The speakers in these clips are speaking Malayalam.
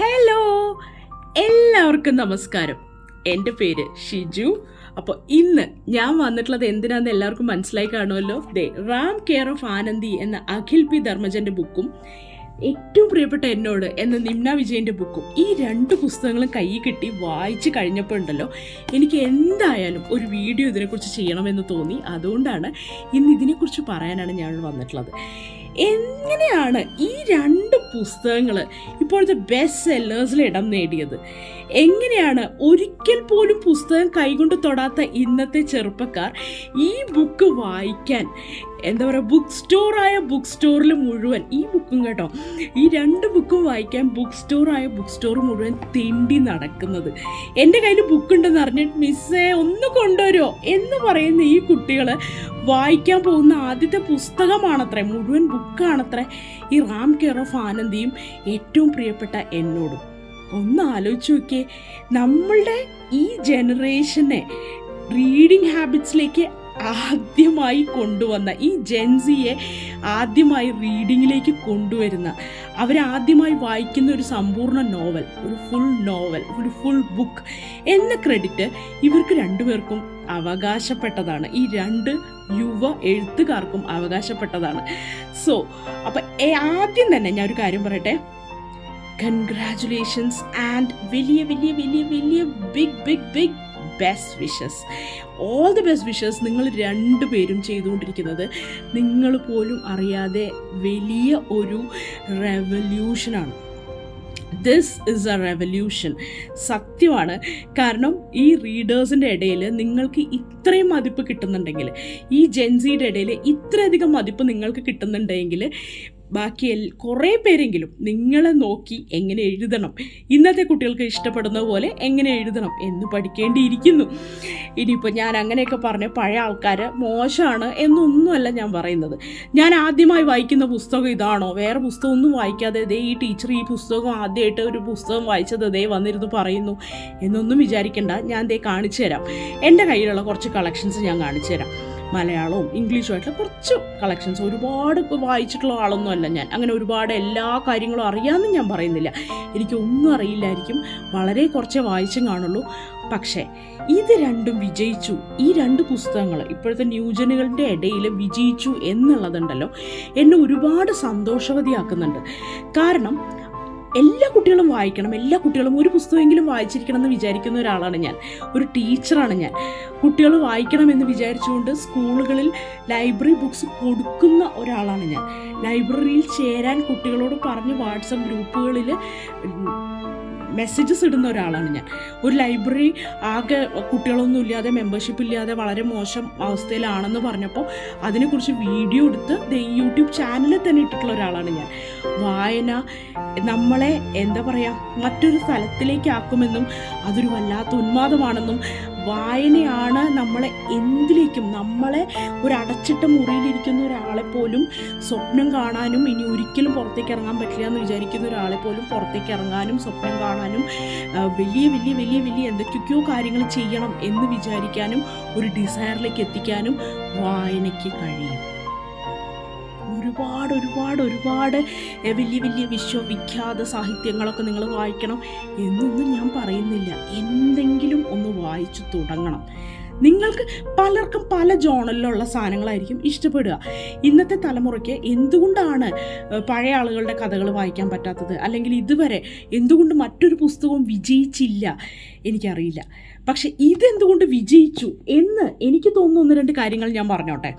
ഹലോ എല്ലാവർക്കും നമസ്കാരം. എന്റെ പേര് ഷിജു. അപ്പോൾ ഇന്ന് ഞാൻ വന്നിട്ടുള്ളത് എന്തിനാന്ന് എല്ലാവർക്കും മനസ്സിലായി കാണുമല്ലോ? ദേ റാം കെയർ ഓഫ് ആനന്ദി എന്ന അഖിൽ പി ധർമ്മജന്റെ ബുക്കും ഏറ്റവും പ്രിയപ്പെട്ട എന്നോട് എന്ന നിമ്ന വിജയന്റെ ബുക്കും ഈ രണ്ട് പുസ്തകങ്ങളും കയ്യിൽ കിട്ടി വായിച്ച് കഴിഞ്ഞപ്പോൾ ഉണ്ടല്ലോ എനിക്ക് എന്തായാലും ഒരു വീഡിയോ ഇതിനെക്കുറിച്ച് ചെയ്യണമെന്ന് തോന്നി. അതുകൊണ്ടാണ് ഇന്ന് ഇതിനെക്കുറിച്ച് പറയാനാണ് ഞാൻ വന്നിട്ടുള്ളത്. എങ്ങനെയാണ് ഈ രണ്ട് പുസ്തകങ്ങൾ ഇപ്പോഴത്തെ ബെസ്റ്റ് സെല്ലേഴ്സിൽ ഇടം നേടിയത്? എങ്ങനെയാണ് ഒരിക്കൽ പോലും പുസ്തകം കൈകൊണ്ട് തൊടാത്ത ഇന്നത്തെ ചെറുപ്പക്കാർ ഈ ബുക്ക് വായിക്കാൻ എന്താ പറയുക ബുക്ക് സ്റ്റോറായ ബുക്ക് സ്റ്റോറിൽ മുഴുവൻ ഈ ബുക്കും കേട്ടോ ഈ രണ്ട് ബുക്കും വായിക്കാൻ ബുക്ക് സ്റ്റോറായ ബുക്ക് സ്റ്റോർ മുഴുവൻ തെണ്ടി നടക്കുന്നത്. എന്റെ കയ്യിൽ ബുക്ക് ഉണ്ടെന്ന് അറിഞ്ഞിട്ട് മിസ്സേ ഒന്ന് കൊണ്ടുവരുമോ എന്ന് പറയുന്ന ഈ കുട്ടികൾ വായിക്കാൻ പോകുന്ന ആദ്യത്തെ പുസ്തകമാണത്രേ മുഴുവൻ ബുക്കാണത്രേ ഈ റാം കെയർ ഓഫ് ആനന്ദിയും ഏറ്റവും പ്രിയപ്പെട്ട എന്നോടും. ഒന്ന് ആലോചിച്ച് നോക്കിയേ നമ്മളുടെ ഈ ജനറേഷനെ റീഡിങ് ഹാബിറ്റ്സിലേക്ക് ആദ്യമായി കൊണ്ടുവന്ന ഈ ജെൻസിയെ ആദ്യമായി റീഡിങ്ങിലേക്ക് കൊണ്ടുവരുന്ന അവരാദ്യമായി വായിക്കുന്ന ഒരു സമ്പൂർണ നോവൽ ഒരു ഫുൾ നോവൽ ഒരു ഫുൾ ബുക്ക് എന്ന ക്രെഡിറ്റ് ഇവർക്ക് രണ്ടുപേർക്കും അവകാശപ്പെട്ടതാണ്. ഈ രണ്ട് യുവ എഴുത്തുകാർക്കും അവകാശപ്പെട്ടതാണ്. സോ അപ്പം ആദ്യം തന്നെ ഞാൻ ഒരു കാര്യം പറയട്ടെ. കൺഗ്രാചുലേഷൻസ് ആൻഡ് വലിയ വലിയ വലിയ വലിയ big big big best wishes all the best wishes നിങ്ങൾ രണ്ടുപേരും ചെയ്തുകൊണ്ടിരിക്കുന്നത് നിങ്ങൾ പോലും അറിയാതെ വലിയ ഒരു റെവല്യൂഷനാണ് ദിസ് ഇസ് എ റെവല്യൂഷൻ സത്യമാണ്. കാരണം ഈ റീഡേഴ്സിന്റെ ഇടയിൽ നിങ്ങൾക്ക് ഇത്രയും മതിപ്പ് കിട്ടുന്നുണ്ടെങ്കിൽ ഈ ജെൻസിയുടെ ഇടയിൽ ഇത്രയധികം മതിപ്പ് നിങ്ങൾക്ക് കിട്ടുന്നുണ്ടെങ്കിൽ ബാക്കി കുറേ പേരെങ്കിലും നിങ്ങളെ നോക്കി എങ്ങനെ എഴുതണം? ഇന്നത്തെ കുട്ടികൾക്ക് ഇഷ്ടപ്പെടുന്ന പോലെ എങ്ങനെ എഴുതണം എന്ന് പഠിക്കേണ്ടിയിരിക്കുന്നു. ഇനിയിപ്പോൾ ഞാൻ അങ്ങനെയൊക്കെ പറഞ്ഞ പഴയ ആൾക്കാർ മോശമാണ് എന്നൊന്നുമല്ല ഞാൻ പറയുന്നത്. ഞാൻ ആദ്യമായി വായിക്കുന്ന പുസ്തകം ഇതാണോ? വേറെ പുസ്തകമൊന്നും വായിക്കാതെ ദേ ഈ ടീച്ചർ ഈ പുസ്തകം ആദ്യമായിട്ട് ഒരു പുസ്തകം വായിച്ചത് ദേ വന്നിരുന്നു പറയുന്നു എന്നൊന്നും വിചാരിക്കേണ്ട. ഞാൻ ദേ കാണിച്ചു തരാം. എന്റെ കയ്യിലുള്ള കുറച്ച് കളക്ഷൻസ് ഞാൻ കാണിച്ചു തരാം. മലയാളവും ഇംഗ്ലീഷും ആയിട്ടുള്ള കുറച്ച് കളക്ഷൻസ് ഒരുപാട് ഇപ്പോൾ വായിച്ചിട്ടുള്ള ആളൊന്നും അല്ല ഞാൻ. അങ്ങനെ ഒരുപാട് എല്ലാ കാര്യങ്ങളും അറിയാമെന്ന് ഞാൻ പറയുന്നില്ല. എനിക്കൊന്നും അറിയില്ലായിരിക്കും. വളരെ കുറച്ചേ വായിച്ചും കാണുള്ളൂ. പക്ഷേ ഇത് രണ്ടും വിജയിച്ചു. ഈ രണ്ട് പുസ്തകങ്ങൾ ഇപ്പോഴത്തെ ന്യൂജനുകളുടെ ഇടയിൽ വിജയിച്ചു എന്നുള്ളതുണ്ടല്ലോ. എന്നെ ഒരുപാട് സന്തോഷവതിയാക്കുന്നുണ്ട്. കാരണം എല്ലാ കുട്ടികളും വായിക്കണം എല്ലാ കുട്ടികളും ഒരു പുസ്തകമെങ്കിലും വായിച്ചിരിക്കണം എന്ന് വിചാരിക്കുന്ന ഒരാളാണ് ഞാൻ. ഒരു ടീച്ചറാണ് ഞാൻ. കുട്ടികൾ വായിക്കണമെന്ന് വിചാരിച്ചുകൊണ്ട് സ്കൂളുകളിൽ ലൈബ്രറി ബുക്സ് കൊടുക്കുന്ന ഒരാളാണ് ഞാൻ. ലൈബ്രറിയിൽ ചേരാൻ കുട്ടികളോട് പറഞ്ഞ് വാട്സപ്പ് ഗ്രൂപ്പുകളിൽ മെസ്സേജസ് ഇടുന്ന ഒരാളാണ് ഞാൻ. ഒരു ലൈബ്രറി ആകെ കുട്ടികളൊന്നും ഇല്ലാതെ മെമ്പർഷിപ്പ് ഇല്ലാതെ വളരെ മോശം അവസ്ഥയിലാണെന്ന് പറഞ്ഞപ്പോൾ അതിനെക്കുറിച്ച് വീഡിയോ എടുത്ത് യൂട്യൂബ് ചാനലിൽ തന്നെ ഇട്ടിട്ടുള്ള ഒരാളാണ് ഞാൻ. വായന നമ്മളെ എന്താ പറയുക മറ്റൊരു സ്ഥലത്തിലേക്കാക്കുമെന്നും അതൊരു വല്ലാത്ത ഉന്മാദമാണെന്നും വായനയാണ് നമ്മളെ എന്തിലേക്കും നമ്മളെ ഒരു അടച്ചിട്ട മുറിയിലിരിക്കുന്ന ഒരാളെ പോലും സ്വപ്നം കാണാനും ഇനി ഒരിക്കലും പുറത്തേക്ക് ഇറങ്ങാൻ പറ്റില്ല എന്ന് വിചാരിക്കുന്ന ഒരാളെ പോലും പുറത്തേക്ക് ഇറങ്ങാനും സ്വപ്നം കാണാനും വലിയ വലിയ വലിയ വലിയ എന്തൊക്കെയൊക്കെയോ കാര്യങ്ങൾ ചെയ്യണം എന്ന് വിചാരിക്കാനും ഒരു ഡിസയറിലേക്ക് എത്തിക്കാനും വായനയ്ക്ക് കഴിയും. ഒരുപാട് ഒരുപാട് ഒരുപാട് വലിയ വലിയ വിശ്വവിഖ്യാത സാഹിത്യങ്ങളൊക്കെ നിങ്ങൾ വായിക്കണം എന്നൊന്നും ഞാൻ പറയുന്നില്ല. എന്തെങ്കിലും ഒന്ന് വായിച്ചു തുടങ്ങണം. നിങ്ങൾക്ക് പലർക്കും പല ജോണലിലുള്ള സാധനങ്ങളായിരിക്കും ഇഷ്ടപ്പെടുക. ഇന്നത്തെ തലമുറയ്ക്ക് എന്തുകൊണ്ടാണ് പഴയ ആളുകളുടെ കഥകൾ വായിക്കാൻ പറ്റാത്തത്? അല്ലെങ്കിൽ ഇതുവരെ എന്തുകൊണ്ട് മറ്റൊരു പുസ്തകവും വിജയിച്ചില്ല? എനിക്കറിയില്ല. പക്ഷെ ഇതെന്തുകൊണ്ട് വിജയിച്ചു എന്ന് എനിക്ക് തോന്നുന്ന ഒന്ന് രണ്ട് കാര്യങ്ങൾ ഞാൻ പറഞ്ഞോട്ടെ.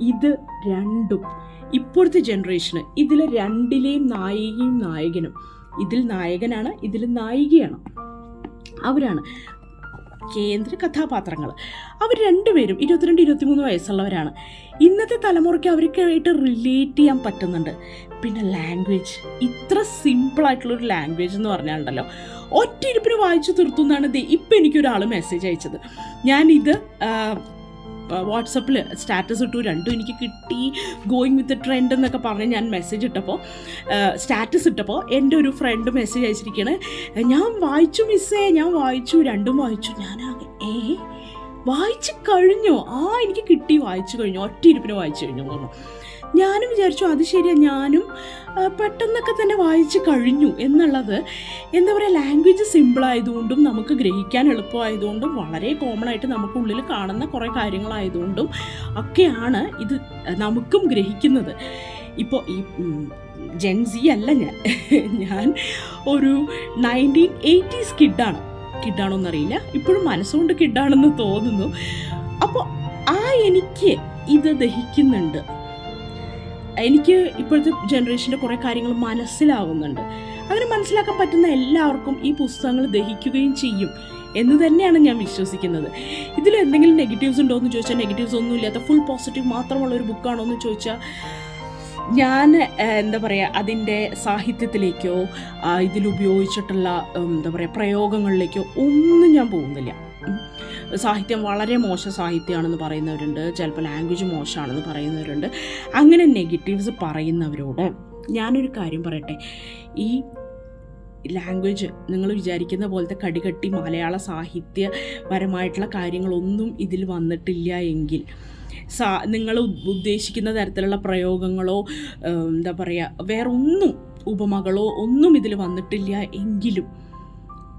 ഇത് രണ്ടും ഇപ്പോഴത്തെ ജനറേഷന് ഇതിൽ രണ്ടിലെയും നായികയും നായകനും. ഇതിൽ നായകനാണ് ഇതിൽ നായികയാണ്. അവരാണ് കേന്ദ്ര കഥാപാത്രങ്ങൾ. അവർ രണ്ടുപേരും ഇരുപത്തിരണ്ട് ഇരുപത്തിമൂന്ന് വയസ്സുള്ളവരാണ്. ഇന്നത്തെ തലമുറയ്ക്ക് അവർക്കായിട്ട് റിലേറ്റ് ചെയ്യാൻ പറ്റുന്നുണ്ട്. പിന്നെ ലാംഗ്വേജ് ഇത്ര സിമ്പിളായിട്ടുള്ളൊരു ലാംഗ്വേജ് എന്ന് പറഞ്ഞാലുണ്ടല്ലോ. ഒറ്റ ഇരിപ്പിന് വായിച്ചു തീർത്തുന്നാണ് ദേ ഇപ്പം എനിക്കൊരാൾ മെസ്സേജ് അയച്ചത്. ഞാനിത് വാട്സപ്പിൽ സ്റ്റാറ്റസ് ഇട്ടു രണ്ടും എനിക്ക് കിട്ടി. ഗോയിങ് വിത്ത് ട്രെൻഡ് എന്നൊക്കെ പറഞ്ഞ് ഞാൻ മെസ്സേജ് ഇട്ടപ്പോൾ സ്റ്റാറ്റസ് ഇട്ടപ്പോൾ എന്റെ ഒരു ഫ്രണ്ട് മെസ്സേജ് അയച്ചിരിക്കുകയാണ് ഞാൻ വായിച്ചു മിസ്സേ ഞാൻ വായിച്ചു രണ്ടും വായിച്ചു. ഞാൻ ഏ? വായിച്ചു കഴിഞ്ഞോ? ആ എനിക്ക് കിട്ടി വായിച്ചു കഴിഞ്ഞു. ഒറ്റ ഇരിപ്പിന് വായിച്ചു കഴിഞ്ഞു പറഞ്ഞു. ഞാനും വിചാരിച്ചു അത് ശരിയാ ഞാനും പെട്ടെന്നൊക്കെ തന്നെ വായിച്ചു കഴിഞ്ഞു എന്നുള്ളത് എന്താ പറയുക ലാംഗ്വേജ് സിമ്പിൾ ആയതുകൊണ്ടും നമുക്ക് ഗ്രഹിക്കാൻ എളുപ്പമായതുകൊണ്ടും വളരെ കോമൺ ആയിട്ട് നമുക്കുള്ളിൽ കാണുന്ന കുറേ കാര്യങ്ങളായതുകൊണ്ടും ഒക്കെയാണ് ഇത് നമുക്കും ഗ്രഹിക്കുന്നത്. ഇപ്പോൾ ഈ ജെൻസി അല്ല ഞാൻ. ഞാൻ ഒരു നയന്റീൻ എയ്റ്റീസ് കിഡാണ് കിഡാണോന്നറിയില്ല. ഇപ്പോഴും മനസ്സുകൊണ്ട് കിഡാണെന്ന് തോന്നുന്നു. അപ്പോൾ ആ എനിക്ക് ഇത് ദഹിക്കുന്നുണ്ട്. എനിക്ക് ഇപ്പോഴത്തെ ജനറേഷന്റെ കുറേ കാര്യങ്ങൾ മനസ്സിലാവുന്നുണ്ട്. അങ്ങനെ മനസ്സിലാക്കാൻ പറ്റുന്ന എല്ലാവർക്കും ഈ പുസ്തകങ്ങൾ ദഹിക്കുകയും ചെയ്യും എന്ന് തന്നെയാണ് ഞാൻ വിശ്വസിക്കുന്നത്. ഇതിൽ എന്തെങ്കിലും നെഗറ്റീവ്സ് ഉണ്ടോ എന്ന് ചോദിച്ചാൽ നെഗറ്റീവ്സ് ഒന്നും ഇല്ലാത്ത ഫുൾ പോസിറ്റീവ് മാത്രമുള്ള ഒരു ബുക്കാണോ എന്ന് ചോദിച്ചാൽ ഞാൻ എന്താ പറയുക അതിന്റെ സാഹിത്യത്തിലേക്കോ ഇതിലുപയോഗിച്ചിട്ടുള്ള എന്താ പറയുക പ്രയോഗങ്ങളിലേക്കോ ഒന്നും ഞാൻ പോകുന്നില്ല. സാഹിത്യം വളരെ മോശം സാഹിത്യമാണെന്ന് പറയുന്നവരുണ്ട്. ചിലപ്പോൾ ലാംഗ്വേജ് മോശമാണെന്ന് പറയുന്നവരുണ്ട്. അങ്ങനെ നെഗറ്റീവ്സ് പറയുന്നവരോട് ഞാനൊരു കാര്യം പറയട്ടെ. ഈ ലാംഗ്വേജ് നിങ്ങൾ വിചാരിക്കുന്ന പോലത്തെ കടികട്ടി മലയാള സാഹിത്യപരമായിട്ടുള്ള കാര്യങ്ങളൊന്നും ഇതിൽ വന്നിട്ടില്ല എങ്കിൽ സാ നിങ്ങൾ ഉദ്ദേശിക്കുന്ന തരത്തിലുള്ള പ്രയോഗങ്ങളോ എന്താ പറയുക വേറൊന്നും ഉപമകളോ ഒന്നും ഇതിൽ വന്നിട്ടില്ല എങ്കിലും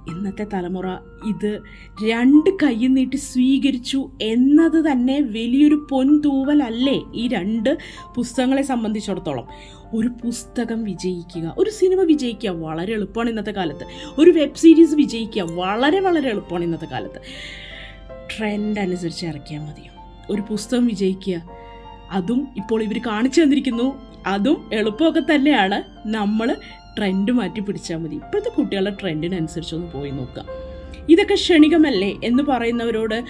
ഇന്നത്തെ തലമുറ ഇത് രണ്ട് കൈ നീട്ടി സ്വീകരിച്ചു എന്നത് തന്നെ വലിയൊരു പൊൻതൂവലല്ലേ ഈ രണ്ട് പുസ്തകങ്ങളെ സംബന്ധിച്ചിടത്തോളം. ഒരു പുസ്തകം വിജയിക്കുക ഒരു സിനിമ വിജയിക്കുക വളരെ എളുപ്പമാണ് ഇന്നത്തെ കാലത്ത്. ഒരു വെബ് സീരീസ് വിജയിക്കുക വളരെ വളരെ എളുപ്പമാണ് ഇന്നത്തെ കാലത്ത്. ട്രെൻഡ് അനുസരിച്ച് ഇറക്കിയാൽ മതി ഒരു പുസ്തകം വിജയിക്കുക. അതും ഇപ്പോൾ ഇവർ കാണിച്ചു തന്നിരിക്കുന്നു. അതും എളുപ്പമൊക്കെ തന്നെയാണ്. നമ്മൾ ട്രെൻഡ് മാറ്റി പിടിച്ചാൽ മതി. ഇപ്പോഴത്തെ കുട്ടികളുടെ ട്രെൻഡിനനുസരിച്ചൊന്ന് പോയി നോക്കുക. ഇതൊക്കെ ക്ഷണികമല്ലേ എന്ന് പറയുന്നവരോട്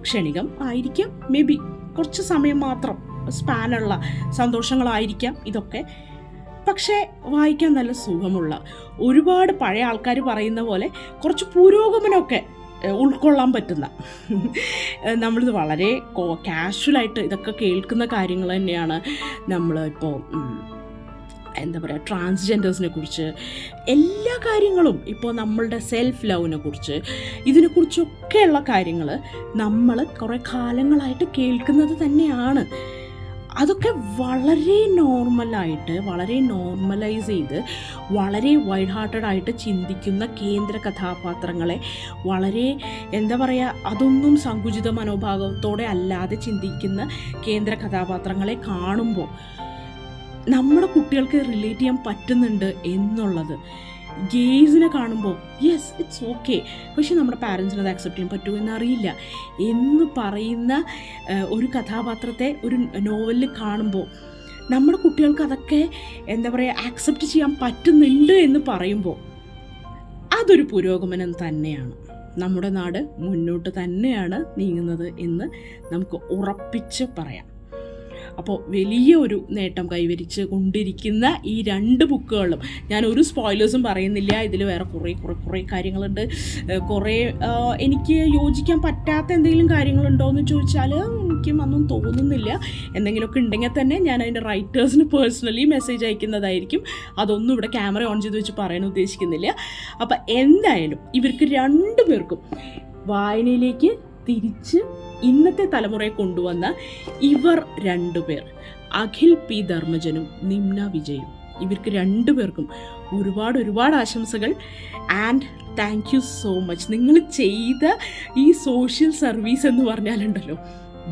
ക്ഷണികം ആയിരിക്കാം. മേ ബി കുറച്ച് സമയം മാത്രം സ്പാനുള്ള സന്തോഷങ്ങളായിരിക്കാം ഇതൊക്കെ. പക്ഷേ വായിക്കാൻ നല്ല സുഖമുള്ള ഒരുപാട് പഴയ ആൾക്കാർ പറയുന്ന പോലെ കുറച്ച് പുരോഗമനമൊക്കെ ഉൾക്കൊള്ളാൻ പറ്റുന്ന. നമ്മളിത് വളരെ കാഷ്വലായിട്ട് ഇതൊക്കെ കേൾക്കുന്ന കാര്യങ്ങൾ തന്നെയാണ് നമ്മൾ ഇപ്പോൾ എന്താ പറയുക ട്രാൻസ്ജെൻഡേഴ്സിനെ കുറിച്ച് എല്ലാ കാര്യങ്ങളും ഇപ്പോൾ നമ്മളുടെ സെൽഫ് ലവിനെ കുറിച്ച് ഇതിനെക്കുറിച്ചൊക്കെയുള്ള കാര്യങ്ങൾ നമ്മൾ കുറേ കാലങ്ങളായിട്ട് കേൾക്കുന്നത് തന്നെയാണ്. അതൊക്കെ വളരെ നോർമലായിട്ട് വളരെ നോർമലൈസ് ചെയ്ത് വളരെ വൈഡ് ഹാർട്ടഡ് ആയിട്ട് ചിന്തിക്കുന്ന കേന്ദ്ര കഥാപാത്രങ്ങളെ വളരെ എന്താ പറയുക അതൊന്നും സങ്കുചിത മനോഭാവത്തോടെ അല്ലാതെ ചിന്തിക്കുന്ന കേന്ദ്ര കഥാപാത്രങ്ങളെ കാണുമ്പോൾ നമ്മുടെ കുട്ടികൾക്ക് റിലേറ്റ് ചെയ്യാൻ പറ്റുന്നുണ്ട് എന്നുള്ളത്. ഗേസിനെ കാണുമ്പോൾ യെസ് ഇറ്റ്സ് ഓക്കെ പക്ഷെ നമ്മുടെ പാരൻസിന് അത് അക്സെപ്റ്റ് ചെയ്യാൻ പറ്റുമോ എന്നറിയില്ല. എന്ന് പറയുന്ന ഒരു കഥാപാത്രത്തെ ഒരു നോവലിൽ കാണുമ്പോൾ നമ്മുടെ കുട്ടികൾക്ക് അതൊക്കെ എന്താ പറയുക ആക്സെപ്റ്റ് ചെയ്യാൻ പറ്റുന്നുണ്ട് എന്ന് പറയുമ്പോൾ അതൊരു പുരോഗമനം തന്നെയാണ്. നമ്മുടെ നാട് മുന്നോട്ട് തന്നെയാണ് നീങ്ങുന്നത് എന്ന് നമുക്ക് ഉറപ്പിച്ച് പറയാം. അപ്പോൾ വലിയ ഒരു നേട്ടം കൈവരിച്ച് കൊണ്ടിരിക്കുന്ന ഈ രണ്ട് ബുക്കുകളും. ഞാൻ ഒരു സ്പോയിലേഴ്സും പറയുന്നില്ല. ഇതിൽ വേറെ കുറേ കുറേ കുറേ കാര്യങ്ങളുണ്ട്. കുറേ എനിക്ക് യോജിക്കാൻ പറ്റാത്ത എന്തെങ്കിലും കാര്യങ്ങളുണ്ടോ എന്ന് ചോദിച്ചാൽ എനിക്കും അന്നും തോന്നുന്നില്ല. എന്തെങ്കിലുമൊക്കെ ഉണ്ടെങ്കിൽ തന്നെ ഞാൻ അതിന്റെ റൈറ്റേഴ്സിന് പേഴ്സണലി മെസ്സേജ് അയക്കുന്നതായിരിക്കും. അതൊന്നും ഇവിടെ ക്യാമറ ഓൺ ചെയ്ത് വെച്ച് പറയാൻ ഉദ്ദേശിക്കുന്നില്ല. അപ്പം എന്തായാലും ഇവർക്ക് രണ്ടു പേർക്കും വായനയിലേക്ക് തിരിച്ച് ഇന്നത്തെ തലമുറയെ കൊണ്ടുവന്ന ഇവർ രണ്ടുപേർ അഖിൽ പി. ധർമ്മജനും നിമ്ന വിജയും. ഇവർക്ക് രണ്ടുപേർക്കും ഒരുപാട് ഒരുപാട് ആശംസകൾ. And thank you so much. നിങ്ങൾ ചെയ്ത ഈ സോഷ്യൽ സർവീസ് എന്ന് പറഞ്ഞാലുണ്ടല്ലോ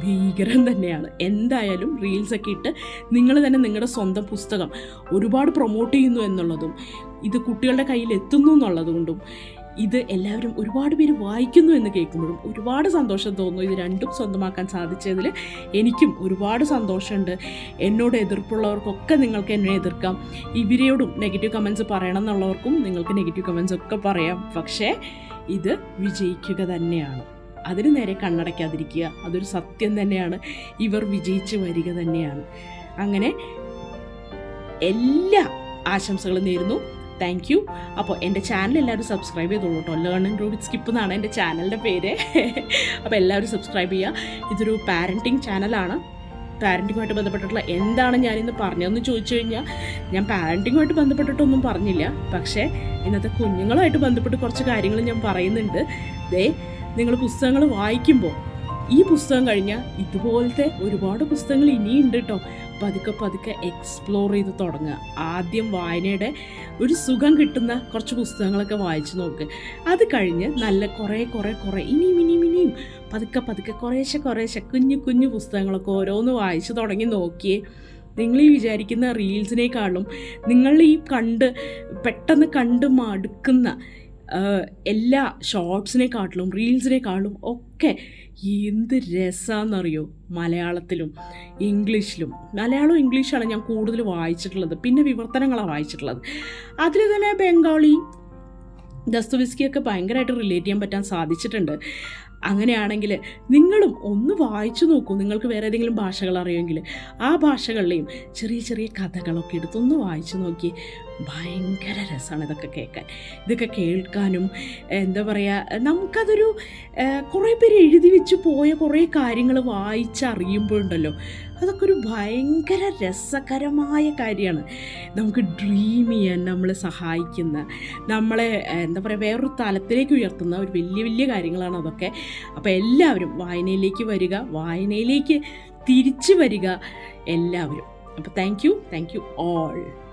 ഭീകരം തന്നെയാണ്. എന്തായാലും റീൽസൊക്കെ ഇട്ട് നിങ്ങൾ തന്നെ നിങ്ങളുടെ സ്വന്തം പുസ്തകം ഒരുപാട് പ്രൊമോട്ട് ചെയ്യുന്നു എന്നുള്ളതും ഇത് കുട്ടികളുടെ കയ്യിൽ എത്തുന്നു എന്നുള്ളതുകൊണ്ടും ഇത് എല്ലാവരും ഒരുപാട് പേര് വായിക്കുന്നു എന്ന് കേൾക്കുമ്പോഴും ഒരുപാട് സന്തോഷം തോന്നുന്നു. ഇത് രണ്ടും സ്വന്തമാക്കാൻ സാധിച്ചതിൽ എനിക്കും ഒരുപാട് സന്തോഷമുണ്ട്. എന്നോട് എതിർപ്പുള്ളവർക്കൊക്കെ നിങ്ങൾക്ക് എന്നെ എതിർക്കാം. ഇവരോടും നെഗറ്റീവ് കമൻസ് പറയണം എന്നുള്ളവർക്കും നിങ്ങൾക്ക് നെഗറ്റീവ് കമൻസ് ഒക്കെ പറയാം. പക്ഷേ ഇത് വിജയിക്കുക തന്നെയാണ്. അതിന് നേരെ കണ്ണടയ്ക്കാതിരിക്കുക. അതൊരു സത്യം തന്നെയാണ്. ഇവർ വിജയിച്ച് വരിക തന്നെയാണ്. അങ്ങനെ എല്ലാ ആശംസകളും നേരുന്നു. താങ്ക് യു അപ്പോൾ എന്റെ ചാനൽ എല്ലാവരും സബ്സ്ക്രൈബ് ചെയ്തോളൂ കേട്ടോ learn and grow with skip എന്നാണ് എന്റെ ചാനലിന്റെ പേര്. അപ്പോൾ എല്ലാവരും സബ്സ്ക്രൈബ് ചെയ്യുക ഇതൊരു പാരന്റിങ് ചാനലാണ് പാരന്റിങ്ങുമായിട്ട് ബന്ധപ്പെട്ടിട്ടുള്ള എന്താണ് ഞാനിന്ന് പറഞ്ഞതെന്ന് ചോദിച്ചു കഴിഞ്ഞാൽ ഞാൻ പാരന്റിങ്ങുമായിട്ട് ബന്ധപ്പെട്ടിട്ടൊന്നും പറഞ്ഞില്ല. പക്ഷേ ഇന്നത്തെ കുഞ്ഞുങ്ങളുമായിട്ട് ബന്ധപ്പെട്ട് കുറച്ച് കാര്യങ്ങൾ ഞാൻ പറയുന്നുണ്ട്. ദേ നിങ്ങൾ പുസ്തകങ്ങൾ വായിക്കുമ്പോൾ ഈ പുസ്തകം കഴിഞ്ഞാൽ ഇതുപോലത്തെ ഒരുപാട് പുസ്തകങ്ങൾ ഇനിയുണ്ട് കേട്ടോ പതുക്കെ പതുക്കെ എക്സ്പ്ലോർ ചെയ്ത് തുടങ്ങുക. ആദ്യം വായനയുടെ ഒരു സുഖം കിട്ടുന്ന കുറച്ച് പുസ്തകങ്ങളൊക്കെ വായിച്ചു നോക്ക്. അത് കഴിഞ്ഞ് നല്ല കുറേ കുറേ കുറേ ഇനിയും ഇനിയും ഇനിയും പതുക്കെ പതുക്കെ കുറേശ്ശെ കുറേശ്ശെ കുഞ്ഞു കുഞ്ഞു പുസ്തകങ്ങളൊക്കെ ഓരോന്ന് വായിച്ചു തുടങ്ങി നോക്കിയേ നിങ്ങൾ ഈ വിചാരിക്കുന്ന റീൽസിനേക്കാളും നിങ്ങൾ ഈ കണ്ട് പെട്ടെന്ന് കണ്ട് മടുക്കുന്ന എല്ലാ ഷോർട്സിനെക്കാട്ടിലും റീൽസിനെക്കാട്ടിലും ഒക്കെ എന്ത് രസമാണെന്നറിയോ മലയാളത്തിലും ഇംഗ്ലീഷിലും. മലയാളവും ഇംഗ്ലീഷാണ് ഞാൻ കൂടുതൽ വായിച്ചിട്ടുള്ളത്. പിന്നെ വിവർത്തനങ്ങളാണ് വായിച്ചിട്ടുള്ളത്. അതിൽ തന്നെ ബംഗാളി ദസ്തവിസ്കിയൊക്കെ ഭയങ്കരമായിട്ട് റിലേറ്റ് ചെയ്യാൻ പറ്റാൻ സാധിച്ചിട്ടുണ്ട്. അങ്ങനെയാണെങ്കിൽ നിങ്ങളും ഒന്ന് വായിച്ചു നോക്കൂ. നിങ്ങൾക്ക് വേറെ ഏതെങ്കിലും ഭാഷകൾ അറിയുമെങ്കിൽ ആ ഭാഷകളിലെയും ചെറിയ ചെറിയ കഥകളൊക്കെ എടുത്തൊന്ന് വായിച്ചു നോക്കി. ഭയങ്കര രസമാണ് ഇതൊക്കെ കേൾക്കാൻ. ഇതൊക്കെ കേൾക്കാനും എന്താ പറയുക നമുക്കതൊരു കുറേ പേര് എഴുതി വെച്ച് പോയ കുറേ കാര്യങ്ങൾ വായിച്ചറിയുമ്പോഴുണ്ടല്ലോ. അതൊക്കെ ഒരു ഭയങ്കര രസകരമായ കാര്യമാണ്. നമുക്ക് ഡ്രീം ചെയ്യാൻ നമ്മളെ സഹായിക്കുന്ന നമ്മളെ എന്താ പറയുക വേറൊരു തലത്തിലേക്ക് ഉയർത്തുന്ന ഒരു വലിയ വലിയ കാര്യങ്ങളാണ് അതൊക്കെ. അപ്പോൾ എല്ലാവരും വായനയിലേക്ക് വരിക വായനയിലേക്ക് തിരിച്ചു വരിക എല്ലാവരും. അപ്പോൾ thank you thank you all